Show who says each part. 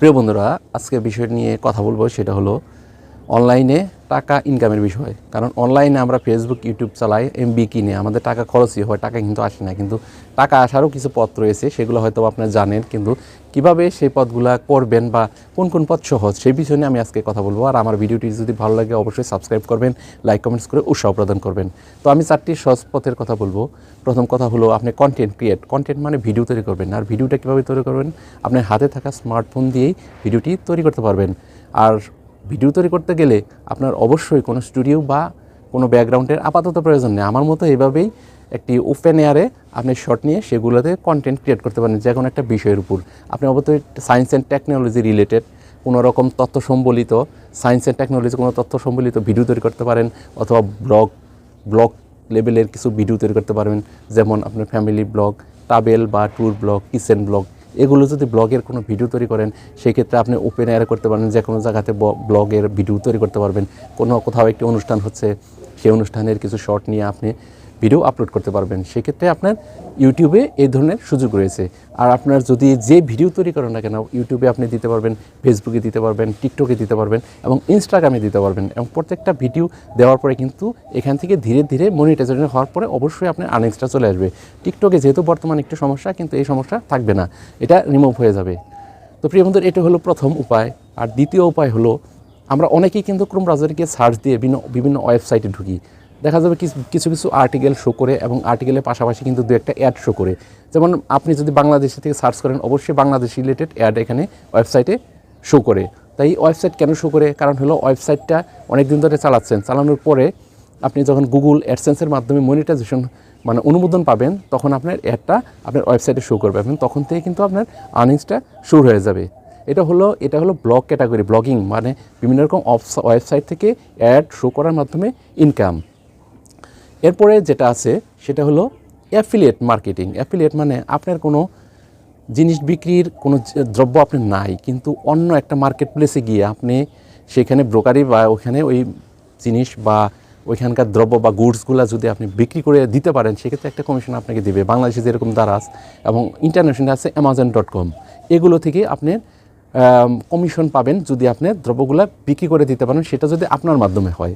Speaker 1: প্রিয় বন্ধুরা আজকে বিষয় নিয়ে কথা বলব সেটা হলো অনলাইনে টাকা ইনকামের বিষয়। কারণ অনলাইনে আমরা ফেসবুক ইউটিউব চালাই এমবি কিনে, আমাদের টাকা খরচই হয়, টাকা কিন্তু আসে না। কিন্তু টাকা আসারও কিছু পথ রয়েছে, সেগুলো হয়তো আপনারা জানেন। কিন্তু কীভাবে সেই পথগুলা করবেন বা কোন কোন পথ সহজ, সেই বিষয় নিয়ে আমি আজকে কথা বলব। আর আমার ভিডিওটি যদি ভালো লাগে, অবশ্যই সাবস্ক্রাইব করবেন লাইক কমেন্টস করে উৎসাহ প্রদান করবেন। তো আমি চারটি সহজ পথের কথা বলব। প্রথম কথা হলো আপনি কন্টেন্ট ক্রিয়েট কন্টেন্ট মানে ভিডিও তৈরি করবেন। আর ভিডিওটা কীভাবে তৈরি করবেন? আপনার হাতে থাকা স্মার্টফোন দিয়েই ভিডিওটি তৈরি করতে পারবেন। আর ভিডিও তৈরি করতে গেলে আপনার অবশ্যই কোনো স্টুডিও বা কোনো ব্যাকগ্রাউন্ডের আপাতত প্রয়োজন নেই। আমার মতো এভাবেই একটি ওপেন এয়ারে আপনি শর্ট নিয়ে সেগুলোতে কন্টেন্ট ক্রিয়েট করতে পারেন যে কোনো একটা বিষয়ের উপর। আপনি অবশ্যই সায়েন্স অ্যান্ড টেকনোলজি রিলেটেড কোনো রকম তথ্য সম্বলিত সায়েন্স অ্যান্ড টেকনোলজি কোনো তথ্য সম্বলিত ভিডিও তৈরি করতে পারেন, অথবা ব্লগ ব্লগ লেভেলের কিছু ভিডিও তৈরি করতে পারবেন। যেমন আপনার ফ্যামিলি ব্লগ ট্রাভেল বা ট্যুর ব্লগ কিচেন ব্লগ এগুলো যদি ব্লগের কোনো ভিডিও তৈরি করেন, সেক্ষেত্রে আপনি ওপেন এয়ার করতে পারেন যে কোনো জায়গাতে ব্লগের ভিডিও তৈরি করতে পারবেন। কোনো কোথাও একটি অনুষ্ঠান হচ্ছে, সেই অনুষ্ঠানের কিছু শর্ট নিয়ে আপনি ভিডিও আপলোড করতে পারবেন। সেক্ষেত্রে আপনার ইউটিউবে এই ধরনের সুযোগ রয়েছে। আর আপনার যদি যে ভিডিও তৈরি করেন না কেন ইউটিউবে আপনি দিতে পারবেন ফেসবুকে দিতে পারবেন টিকটকে দিতে পারবেন এবং ইনস্টাগ্রামে দিতে পারবেন এবং প্রত্যেকটা ভিডিও দেওয়ার পরে কিন্তু এখান থেকে ধীরে ধীরে মনিটাইজেশন হওয়ার পরে অবশ্যই আপনার আর্নিংসটা চলে আসবে। টিকটকে যেহেতু বর্তমানে একটু সমস্যা, কিন্তু এই সমস্যা থাকবে না। এটা রিমুভ হয়ে যাবে। তো প্রিয় বন্ধুর, এটা হলো প্রথম উপায়। আর দ্বিতীয় উপায় হলো, আমরা অনেকেই কিন্তু ক্রোম ব্রাউজারে গিয়ে সার্চ দিয়ে বিভিন্ন বিভিন্ন ওয়েবসাইটে ঢুকি। দেখা যাবে কিছু কিছু আর্টিকেল শো করে এবং আর্টিকেলের পাশাপাশি কিন্তু দু একটা অ্যাড শো করে। যেমন আপনি যদি বাংলাদেশ থেকে সার্চ করেন, অবশ্যই বাংলাদেশ রিলেটেড অ্যাড এখানে ওয়েবসাইটে শো করে। তাই ওয়েবসাইট কেন শো করে? কারণ হলো ওয়েবসাইটটা অনেক দিন ধরে চালাচ্ছেন। চালানোর পরে আপনি যখন গুগল অ্যাডসেন্সের মাধ্যমে মনিটাইজেশন মানে অনুমোদন পাবেন, তখন আপনার অ্যাডটা আপনার ওয়েবসাইটে শো করবে এবং তখন থেকে কিন্তু আপনার আর্নিংসটা শুরু হয়ে যাবে। এটা হলো এটা হলো ব্লগ ক্যাটাগরি ব্লগিং মানে বিভিন্ন রকম ওয়েবসাইট থেকে অ্যাড শো করার মাধ্যমে ইনকাম এরপরে যেটা আছে, সেটা হলো অ্যাফিলিয়েট মার্কেটিং অ্যাফিলিয়েট মানে আপনার কোনো জিনিস বিক্রির কোনো দ্রব্য আপনার নাই, কিন্তু অন্য একটা মার্কেট প্লেসে গিয়ে আপনি সেখানে ব্রোকারি বা ওখানে ওই জিনিস বা ওইখানকার দ্রব্য বা গুডসগুলো যদি আপনি বিক্রি করে দিতে পারেন, সেক্ষেত্রে একটা কমিশন আপনাকে দিবে। বাংলাদেশে যেরকম দারাজ এবং ইন্টারন্যাশনাল আছে অ্যামাজন ডট কম এগুলো থেকে আপনি কমিশন পাবেন যদি আপনি দ্রব্যগুলো বিক্রি করে দিতে পারেন, সেটা যদি আপনার মাধ্যমে হয়।